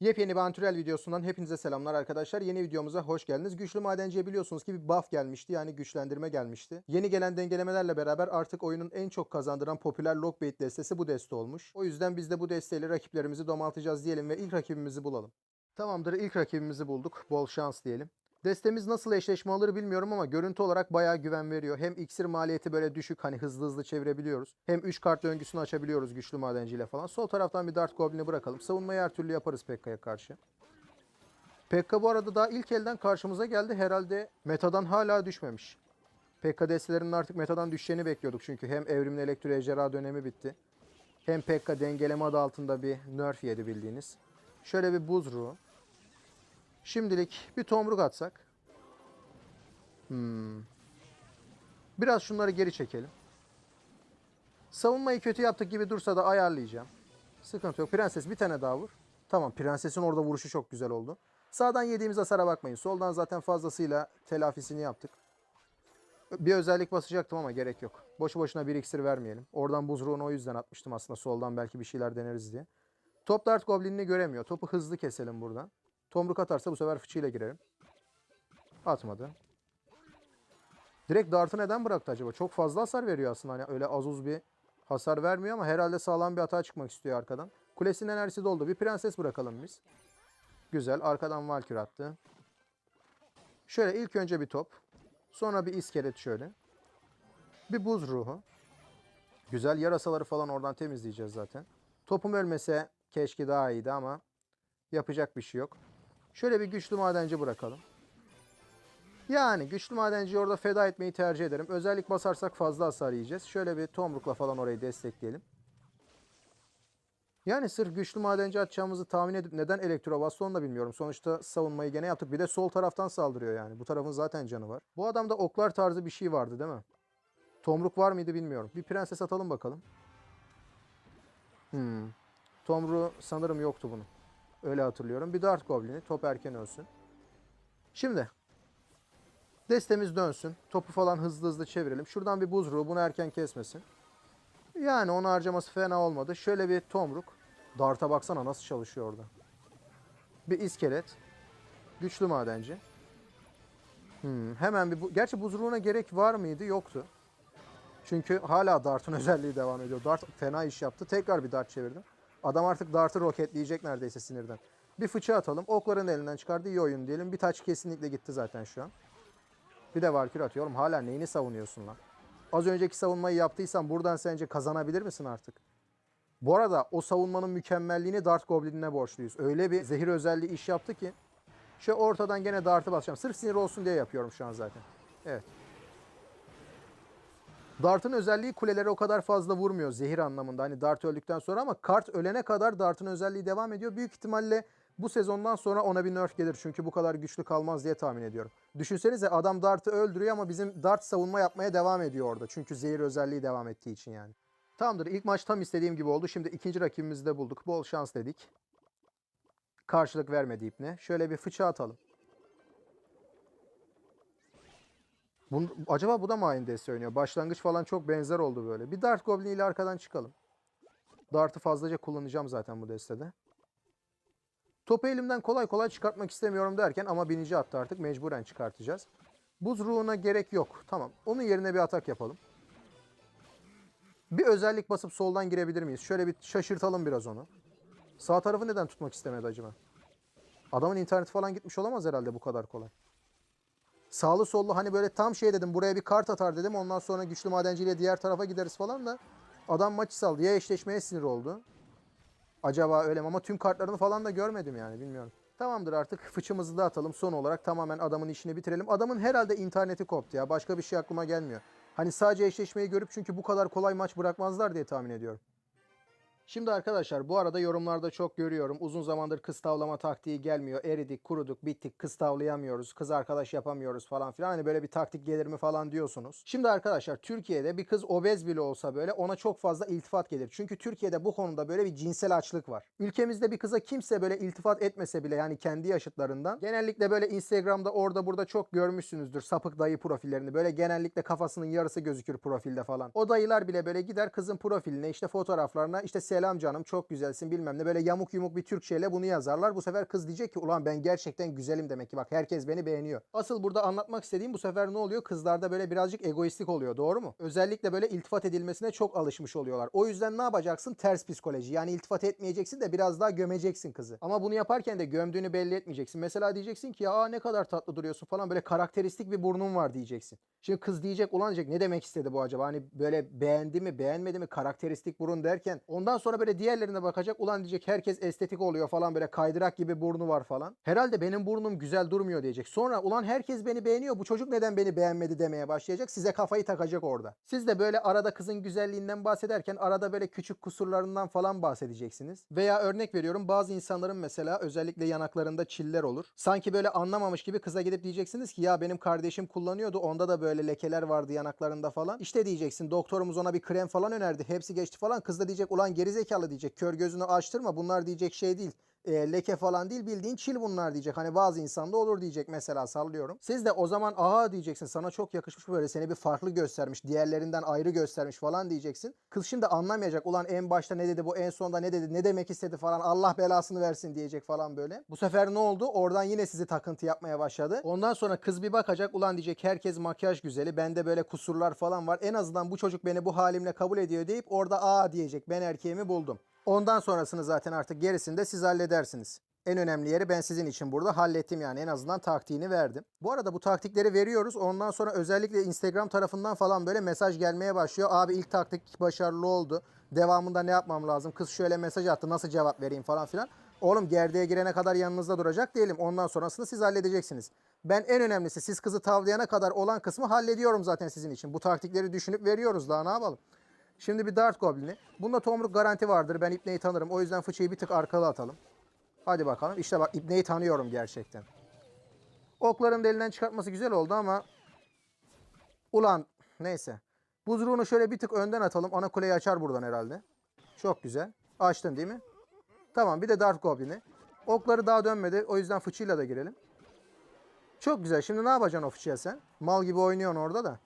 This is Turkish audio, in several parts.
Yepyeni bir antürel videosundan hepinize selamlar arkadaşlar. Yeni videomuza hoş geldiniz. Güçlü madenciye biliyorsunuz ki bir buff gelmişti yani güçlendirme gelmişti. Yeni gelen dengelemelerle beraber artık oyunun en çok kazandıran popüler lockbait destesi bu deste olmuş. O yüzden biz de bu desteyle rakiplerimizi domaltacağız diyelim ve ilk rakibimizi bulalım. Tamamdır ilk rakibimizi bulduk. Bol şans diyelim. Destemiz nasıl eşleşme alır bilmiyorum ama görüntü olarak bayağı güven veriyor. Hem iksir maliyeti böyle düşük hani hızlı hızlı çevirebiliyoruz. Hem 3 kart döngüsünü açabiliyoruz güçlü madenciyle falan. Sol taraftan bir Dart Goblin'i bırakalım. Savunmayı her türlü yaparız Pekka'ya karşı. Pekka bu arada daha ilk elden karşımıza geldi. Herhalde metadan hala düşmemiş. Pekka destelerinin artık metadan düşeceğini bekliyorduk. Çünkü hem evrimli elektro ejderha dönemi bitti. Hem Pekka dengeleme adı altında bir nerf yedi bildiğiniz. Şöyle bir buz ruhu. Şimdilik bir tomruk atsak. Hmm. Biraz şunları geri çekelim. Savunmayı kötü yaptık gibi dursa da ayarlayacağım. Sıkıntı yok. Prenses bir tane daha vur. Tamam prensesin orada vuruşu çok güzel oldu. Sağdan yediğimiz hasara bakmayın. Soldan zaten fazlasıyla telafisini yaptık. Bir özellik basacaktım ama gerek yok. Boşu boşuna bir iksir vermeyelim. Oradan buz o yüzden atmıştım aslında. Soldan belki bir şeyler deneriz diye. Top Dart Goblin'ini göremiyor. Topu hızlı keselim buradan. Tomruk atarsa bu sefer fıçıyla girerim. Atmadı. Direkt Dart'ı neden bıraktı acaba? Çok fazla hasar veriyor aslında. Hani öyle az uz bir hasar vermiyor ama herhalde sağlam bir hata çıkmak istiyor arkadan. Kulesinin enerjisi doldu. Bir prenses bırakalım biz. Güzel. Arkadan Valkür attı. Şöyle ilk önce bir top. Sonra bir iskelet şöyle. Bir buz ruhu. Güzel. Yarasaları falan oradan temizleyeceğiz zaten. Topum ölmese keşke daha iyiydi ama yapacak bir şey yok. Şöyle bir güçlü madenci bırakalım. Yani güçlü madenciyi orada feda etmeyi tercih ederim. Özellik basarsak fazla hasar yiyeceğiz. Şöyle bir tomrukla falan orayı destekleyelim. Yani sırf güçlü madenci atacağımızı tahmin edip neden elektro bastı da bilmiyorum. Sonuçta savunmayı gene yaptık. Bir de sol taraftan saldırıyor yani. Bu tarafın zaten canı var. Bu adamda oklar tarzı bir şey vardı değil mi? Tomruk var mıydı bilmiyorum. Bir prenses atalım bakalım. Hmm. Tomru sanırım yoktu bunun. Öyle hatırlıyorum. Bir Dart Goblin'i. Top erken ölsün. Şimdi Destemiz dönsün. Topu falan hızlı hızlı çevirelim. Şuradan bir buz ruhu bunu erken kesmesin. Yani onu harcaması fena olmadı. Şöyle bir tomruk. Dart'a baksana nasıl çalışıyor orada. Bir iskelet. Güçlü madenci. Hmm, hemen bir bu Gerçi buz ruhuna gerek var mıydı? Yoktu. Çünkü hala Dart'ın özelliği devam ediyor. Dart fena iş yaptı. Tekrar bir Dart çevirdim. Adam artık Dart'ı roketleyecek neredeyse sinirden. Bir fıçı atalım. Okların elinden çıkardı. İyi oyun diyelim. Bir taç kesinlikle gitti zaten şu an. Bir de Valkyrie atıyorum. Hala neyini savunuyorsun lan? Az önceki savunmayı yaptıysan buradan sence kazanabilir misin artık? Bu arada o savunmanın mükemmelliğini Dart Goblin'ine borçluyuz. Öyle bir zehir özelliği iş yaptı ki. Şu ortadan gene Dart'ı basacağım. Sırf sinir olsun diye yapıyorum şu an zaten. Evet. Dart'ın özelliği kulelere o kadar fazla vurmuyor zehir anlamında. Hani Dart öldükten sonra ama kart ölene kadar Dart'ın özelliği devam ediyor. Büyük ihtimalle bu sezondan sonra ona bir nerf gelir. Çünkü bu kadar güçlü kalmaz diye tahmin ediyorum. Düşünsenize adam Dart'ı öldürüyor ama bizim Dart savunma yapmaya devam ediyor orada. Çünkü zehir özelliği devam ettiği için yani. Tamamdır. İlk maç tam istediğim gibi oldu. Şimdi ikinci rakibimizi de bulduk. Bol şans dedik. Karşılık vermedi ipne. Şöyle bir fıça atalım. Bunu, acaba bu da mı aynı deste oynuyor? Başlangıç falan çok benzer oldu böyle. Bir Dart Goblin ile arkadan çıkalım. Dart'ı fazlaca kullanacağım zaten bu destede. Topu elimden kolay kolay çıkartmak istemiyorum derken ama binici attı artık mecburen çıkartacağız. Buz ruhuna gerek yok. Tamam. Onun yerine bir atak yapalım. Bir özellik basıp soldan girebilir miyiz? Şöyle bir şaşırtalım biraz onu. Sağ tarafı neden tutmak istemedi acaba? Adamın interneti falan gitmiş olamaz herhalde bu kadar kolay. Sağlı sollu hani böyle tam şey dedim buraya bir kart atar dedim. Ondan sonra güçlü madenciyle diğer tarafa gideriz falan da adam maçı saldı. Ya eşleşmeye sinir oldu. Acaba öyle mi? Ama tüm kartlarını falan da görmedim yani bilmiyorum. Tamamdır artık fıçımızı da atalım. Son olarak tamamen adamın işini bitirelim. Adamın herhalde interneti koptu ya. Başka bir şey aklıma gelmiyor. Hani sadece eşleşmeyi görüp çünkü bu kadar kolay maç bırakmazlar diye tahmin ediyorum. Şimdi arkadaşlar bu arada yorumlarda çok görüyorum. Uzun zamandır kız tavlama taktiği gelmiyor. Eridik, kuruduk, bittik, kız tavlayamıyoruz, kız arkadaş yapamıyoruz falan filan. Hani böyle bir taktik gelir mi falan diyorsunuz. Şimdi arkadaşlar Türkiye'de bir kız obez bile olsa böyle ona çok fazla iltifat gelir. Çünkü Türkiye'de bu konuda böyle bir cinsel açlık var. Ülkemizde bir kıza kimse böyle iltifat etmese bile yani kendi yaşıtlarından. Genellikle böyle Instagram'da orada burada çok görmüşsünüzdür sapık dayı profillerini. Böyle genellikle kafasının yarısı gözükür profilde falan. O dayılar bile böyle gider kızın profiline işte fotoğraflarına işte selam canım çok güzelsin bilmem ne böyle yamuk yumuk bir Türkçeyle bunu yazarlar. Bu sefer kız diyecek ki ulan ben gerçekten güzelim demek ki bak herkes beni beğeniyor. Asıl burada anlatmak istediğim bu sefer ne oluyor? Kızlarda böyle birazcık egoistik oluyor doğru mu? Özellikle böyle iltifat edilmesine çok alışmış oluyorlar. O yüzden ne yapacaksın? Ters psikoloji. Yani iltifat etmeyeceksin de biraz daha gömeceksin kızı. Ama bunu yaparken de gömdüğünü belli etmeyeceksin. Mesela diyeceksin ki ya ne kadar tatlı duruyorsun falan böyle karakteristik bir burnun var diyeceksin. Şimdi kız diyecek ulan diyecek ne demek istedi bu acaba? Hani böyle beğendi mi beğenmedi mi karakteristik burun derken ondan sonra böyle diğerlerine bakacak ulan diyecek herkes estetik oluyor falan böyle kaydırak gibi burnu var falan. Herhalde benim burnum güzel durmuyor diyecek. Sonra ulan herkes beni beğeniyor bu çocuk neden beni beğenmedi demeye başlayacak. Size kafayı takacak orada. Siz de böyle arada kızın güzelliğinden bahsederken arada böyle küçük kusurlarından falan bahsedeceksiniz. Veya örnek veriyorum bazı insanların mesela özellikle yanaklarında çiller olur. Sanki böyle anlamamış gibi kıza gidip diyeceksiniz ki ya benim kardeşim kullanıyordu onda da böyle lekeler vardı yanaklarında falan. İşte diyeceksin doktorumuz ona bir krem falan önerdi. Hepsi geçti falan. Kız da diyecek ulan gerizekalı diyecek. Kör gözünü açtırma bunlar diyecek şey değil e, leke falan değil bildiğin çil bunlar diyecek. Hani bazı insanda olur diyecek mesela sallıyorum. Siz de o zaman aha diyeceksin sana çok yakışmış böyle seni bir farklı göstermiş diğerlerinden ayrı göstermiş falan diyeceksin. Kız şimdi anlamayacak ulan en başta ne dedi bu en sonda ne dedi ne demek istedi falan Allah belasını versin diyecek falan böyle. Bu sefer ne oldu oradan yine sizi takıntı yapmaya başladı. Ondan sonra kız bir bakacak ulan diyecek herkes makyaj güzeli bende böyle kusurlar falan var. En azından bu çocuk beni bu halimle kabul ediyor deyip orada aa diyecek ben erkeğimi buldum. Ondan sonrasını zaten artık gerisini de siz halledersiniz. En önemli yeri ben sizin için burada hallettim yani en azından taktiğini verdim. Bu arada bu taktikleri veriyoruz. Ondan sonra özellikle Instagram tarafından falan böyle mesaj gelmeye başlıyor. Abi ilk taktik başarılı oldu. Devamında ne yapmam lazım? Kız şöyle mesaj attı nasıl cevap vereyim falan filan. Oğlum gerdeğe girene kadar yanınızda duracak değilim. Ondan sonrasını siz halledeceksiniz. Ben en önemlisi siz kızı tavlayana kadar olan kısmı hallediyorum zaten sizin için. Bu taktikleri düşünüp veriyoruz daha ne yapalım. Şimdi bir Dart Goblin'i. Bunda tomruk garanti vardır. Ben İbne'yi tanırım. O yüzden fıçıyı bir tık arkalı atalım. Hadi bakalım. İşte bak İbne'yi tanıyorum gerçekten. Okların da elinden çıkartması güzel oldu ama ulan neyse. Buzruğunu şöyle bir tık önden atalım. Ana kuleyi açar buradan herhalde. Çok güzel. Açtın değil mi? Tamam bir de Dart Goblin'i. Okları daha dönmedi. O yüzden fıçıyla da girelim. Çok güzel. Şimdi ne yapacaksın o fıçıya sen? Mal gibi oynuyorsun orada da.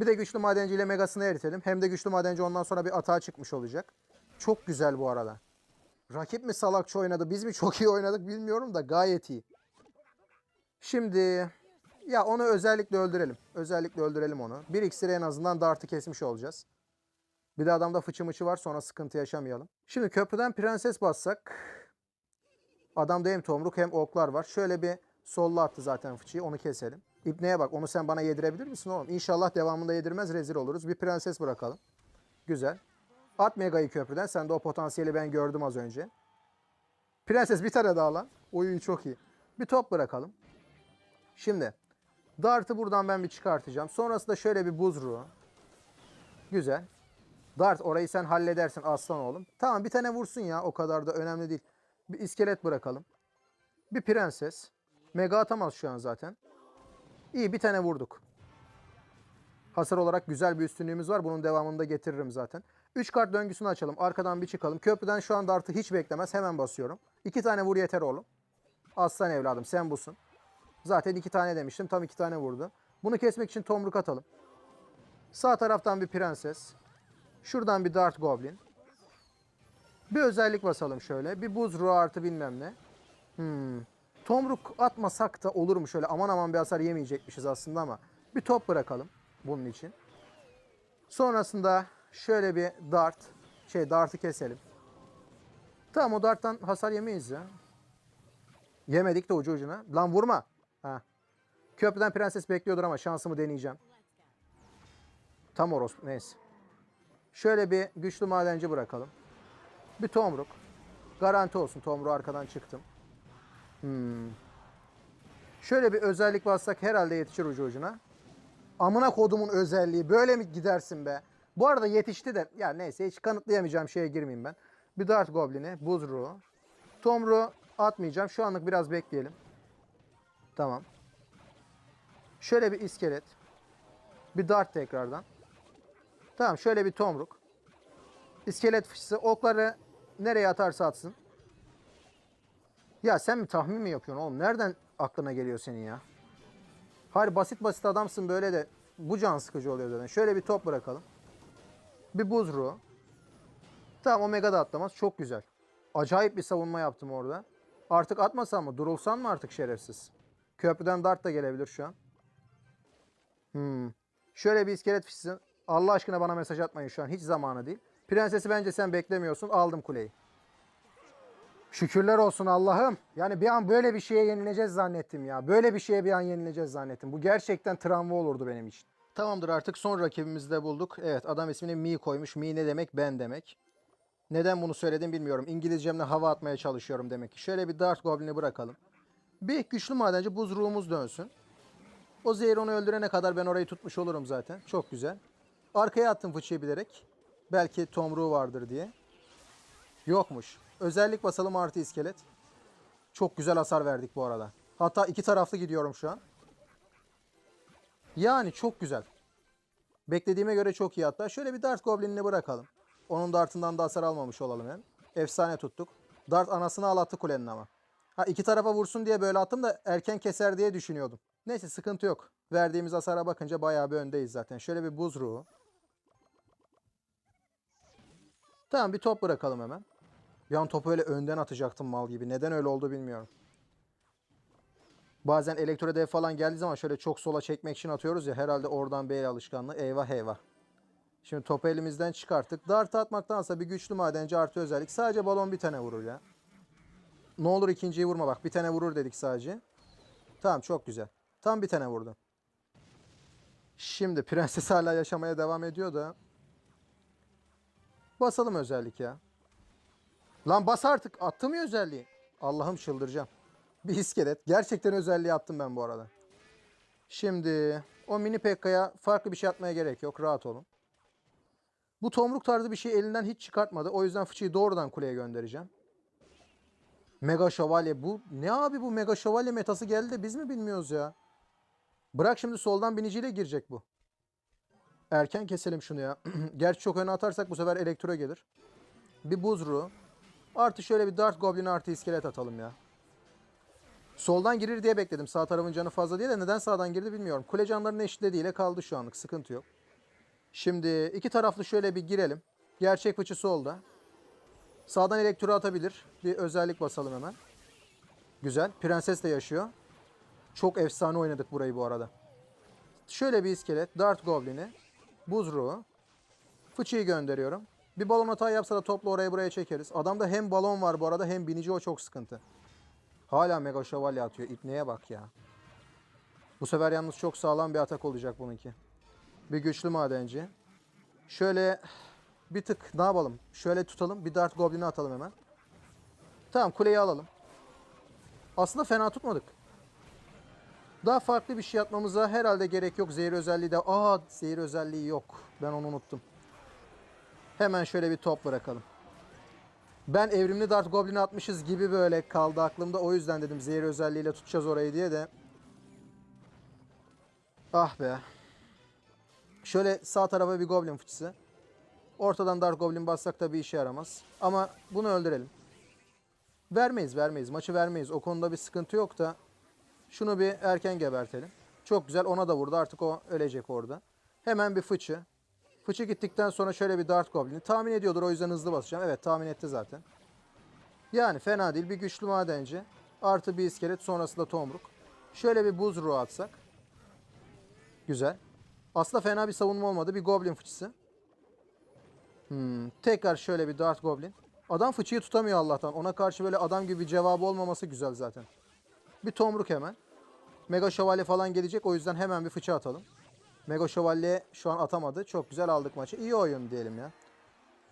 Bir de güçlü madenci ile megasını eritelim. Hem de güçlü madenci ondan sonra bir atağa çıkmış olacak. Çok güzel bu arada. Rakip mi salakça oynadı, biz mi çok iyi oynadık bilmiyorum da gayet iyi. Şimdi ya onu özellikle öldürelim. Özellikle öldürelim onu. Bir iksiri en azından dartı kesmiş olacağız. Bir de adamda fıçı mıçı var sonra sıkıntı yaşamayalım. Şimdi köprüden prenses bassak. Adamda hem tomruk hem oklar var. Şöyle bir solla attı zaten fıçıyı onu keselim. İbneye bak onu sen bana yedirebilir misin oğlum? İnşallah devamında yedirmez rezil oluruz. Bir prenses bırakalım. Güzel. At Mega'yı köprüden. Sen de o potansiyeli ben gördüm az önce. Prenses bir tane daha lan. Oyun çok iyi. Bir top bırakalım. Şimdi Dart'ı buradan ben bir çıkartacağım. Sonrasında şöyle bir buzruğu. Güzel. Dart orayı sen halledersin aslan oğlum. Tamam bir tane vursun ya o kadar da önemli değil. Bir iskelet bırakalım. Bir prenses. Mega atamaz şu an zaten. İyi bir tane vurduk. Hasar olarak güzel bir üstünlüğümüz var. Bunun devamını da getiririm zaten. 3 kart döngüsünü açalım. Arkadan bir çıkalım. Köprüden şu anda artı hiç beklemez. Hemen basıyorum. 2 tane vur yeter oğlum. Aslan evladım sen busun. Zaten 2 tane demiştim. Tam 2 tane vurdu. Bunu kesmek için tomruk atalım. Sağ taraftan bir prenses. Şuradan bir dart goblin. Bir özellik basalım şöyle. Bir buz ruhu artı bilmem ne. Hmm. Tomruk atmasak da olur mu şöyle aman aman bir hasar yemeyecekmişiz aslında ama bir top bırakalım bunun için. Sonrasında şöyle bir dart şey dartı keselim. Tamam o darttan hasar yemeyiz ya. Yemedik de ucu ucuna. Lan vurma. Ha. Köprüden prenses bekliyordur ama şansımı deneyeceğim. Tam orospu neyse. Şöyle bir güçlü madenci bırakalım. Bir tomruk. Garanti olsun tomruğu arkadan çıktım. Hmm. Şöyle bir özellik bassak herhalde yetişir ucu ucuna. Amına kodumun özelliği. Böyle mi gidersin be? Bu arada yetişti de. Ya neyse hiç kanıtlayamayacağım şeye girmeyeyim ben. Bir Dart Goblin'i. Buz ruhu. Tomru atmayacağım. Şu anlık biraz bekleyelim. Tamam. Şöyle bir iskelet. Bir Dart tekrardan. Tamam şöyle bir tomruk. İskelet fıçısı. Okları nereye atarsa atsın. Ya sen mi tahmin mi yapıyorsun oğlum? Nereden aklına geliyor senin ya? Hayır basit basit adamsın böyle de bu can sıkıcı oluyor zaten. Şöyle bir top bırakalım. Bir buz ruhu. Tamam Omega da atlamaz. Çok güzel. Acayip bir savunma yaptım orada. Artık atmasam mı? Durulsan mı artık şerefsiz? Köprüden dart da gelebilir şu an. Hmm. Şöyle bir iskelet fişsin. Allah aşkına bana mesaj atmayın şu an. Hiç zamanı değil. Prensesi bence sen beklemiyorsun. Aldım kuleyi. Şükürler olsun Allah'ım. Yani bir an böyle bir şeye yenileceğiz zannettim ya. Böyle bir şeye bir an yenileceğiz zannettim. Bu gerçekten travma olurdu benim için. Tamamdır artık son rakibimizi de bulduk. Evet adam ismini Mi koymuş. Mi ne demek? Ben demek. Neden bunu söyledim bilmiyorum. İngilizcemle hava atmaya çalışıyorum demek ki. Şöyle bir Dart Goblin'i bırakalım. Bir güçlü madenci buz ruhumuz dönsün. O zehir onu öldürene kadar ben orayı tutmuş olurum zaten. Çok güzel. Arkaya attım fıçıyı bilerek. Belki tomruğu vardır diye. Yokmuş. Özellik basalım artı iskelet. Çok güzel hasar verdik bu arada. Hatta iki taraflı gidiyorum şu an. Yani çok güzel. Beklediğime göre çok iyi hatta. Şöyle bir Dart Goblin'ini bırakalım. Onun dartından da hasar almamış olalım hem. Efsane tuttuk. Dart anasını ağlattı kulenin ama. Ha iki tarafa vursun diye böyle attım da erken keser diye düşünüyordum. Neyse sıkıntı yok. Verdiğimiz hasara bakınca bayağı bir öndeyiz zaten. Şöyle bir buz ruhu. Tamam bir top bırakalım hemen. Bir topu öyle önden atacaktım mal gibi. Neden öyle oldu bilmiyorum. Bazen elektro dev falan geldiği zaman şöyle çok sola çekmek için atıyoruz ya. Herhalde oradan beyler alışkanlığı. Eyvah eyvah. Şimdi topu elimizden çıkarttık. Dart atmaktansa bir güçlü madenci artı özellik. Sadece balon bir tane vurur ya. Ne olur ikinciyi vurma bak. Bir tane vurur dedik sadece. Tamam çok güzel. Tam bir tane vurdu. Şimdi prenses hala yaşamaya devam ediyor da. Basalım özellik ya. Lan bas artık. Attım ya özelliği. Allah'ım çıldıracağım. Bir iskelet. Gerçekten özelliği attım ben bu arada. Şimdi o mini Pekka'ya farklı bir şey atmaya gerek yok. Rahat olun. Bu tomruk tarzı bir şey elinden hiç çıkartmadı. O yüzden fıçıyı doğrudan kuleye göndereceğim. Mega şövalye bu ne abi bu mega şövalye metası geldi de biz mi bilmiyoruz ya? Bırak şimdi soldan biniciyle girecek bu. Erken keselim şunu ya. Gerçi çok öne atarsak bu sefer elektro gelir. Bir buz ruhu. Artı şöyle bir dart goblin artı iskelet atalım ya. Soldan girir diye bekledim. Sağ tarafın canı fazla diye de neden sağdan girdi bilmiyorum. Kule canlarının eşitlediğiyle kaldı şu anlık. Sıkıntı yok. Şimdi iki taraflı şöyle bir girelim. Gerçek fıçı solda. Sağdan elektro atabilir. Bir özellik basalım hemen. Güzel. Prenses de yaşıyor. Çok efsane oynadık burayı bu arada. Şöyle bir iskelet. Dart Goblin'i. Buz ruhu. Fıçıyı gönderiyorum. Bir balon hata yapsa da topla oraya buraya çekeriz. Adamda hem balon var bu arada hem binici o çok sıkıntı. Hala mega şövalye atıyor. İpneye bak ya. Bu sefer yalnız çok sağlam bir atak olacak bununki. Bir güçlü madenci. Şöyle bir tık ne yapalım? Şöyle tutalım. Bir dart goblin'i atalım hemen. Tamam kuleyi alalım. Aslında fena tutmadık. Daha farklı bir şey yapmamıza herhalde gerek yok. Zehir özelliği de... Aa zehir özelliği yok. Ben onu unuttum. Hemen şöyle bir top bırakalım. Ben evrimli Dart Goblin'i atmışız gibi böyle kaldı aklımda. O yüzden dedim zehir özelliğiyle tutacağız orayı diye de. Ah be. Şöyle sağ tarafa bir Goblin fıçısı. Ortadan Dark Goblin bassak da bir işe yaramaz. Ama bunu öldürelim. Vermeyiz vermeyiz. Maçı vermeyiz. O konuda bir sıkıntı yok da. Şunu bir erken gebertelim. Çok güzel ona da vurdu. Artık o ölecek orada. Hemen bir fıçı. Fıçı gittikten sonra şöyle bir Dart Goblin'i. Tahmin ediyordur o yüzden hızlı basacağım. Evet tahmin etti zaten. Yani fena değil. Bir güçlü madenci. Artı bir iskelet sonrasında tomruk. Şöyle bir buz ruhu atsak. Güzel. Aslında fena bir savunma olmadı. Bir Goblin fıçısı. Hmm, tekrar şöyle bir Dart Goblin. Adam fıçıyı tutamıyor Allah'tan. Ona karşı böyle adam gibi cevabı olmaması güzel zaten. Bir tomruk hemen. Mega Şövalye falan gelecek. O yüzden hemen bir fıçı atalım. Mega Şövalye şu an atamadı. Çok güzel aldık maçı. İyi oyun diyelim ya.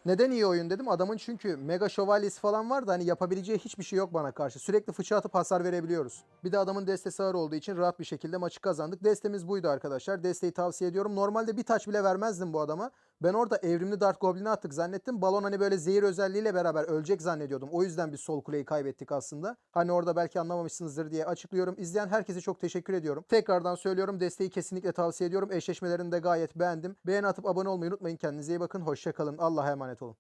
Neden iyi oyun dedim? Adamın çünkü Mega Şövalyesi falan var da hani yapabileceği hiçbir şey yok bana karşı. Sürekli fıçı atıp hasar verebiliyoruz. Bir de adamın destesi ağır olduğu için rahat bir şekilde maçı kazandık. Destemiz buydu arkadaşlar. Desteği tavsiye ediyorum. Normalde bir taç bile vermezdim bu adama. Ben orada evrimli Dart Goblin'i attık zannettim. Balon hani böyle zehir özelliğiyle beraber ölecek zannediyordum. O yüzden bir sol kuleyi kaybettik aslında. Hani orada belki anlamamışsınızdır diye açıklıyorum. İzleyen herkese çok teşekkür ediyorum. Tekrardan söylüyorum desteği kesinlikle tavsiye ediyorum. Eşleşmelerini de gayet beğendim. Beğeni atıp abone olmayı unutmayın. Kendinize iyi bakın. Hoşçakalın. Allah'a emanet olun.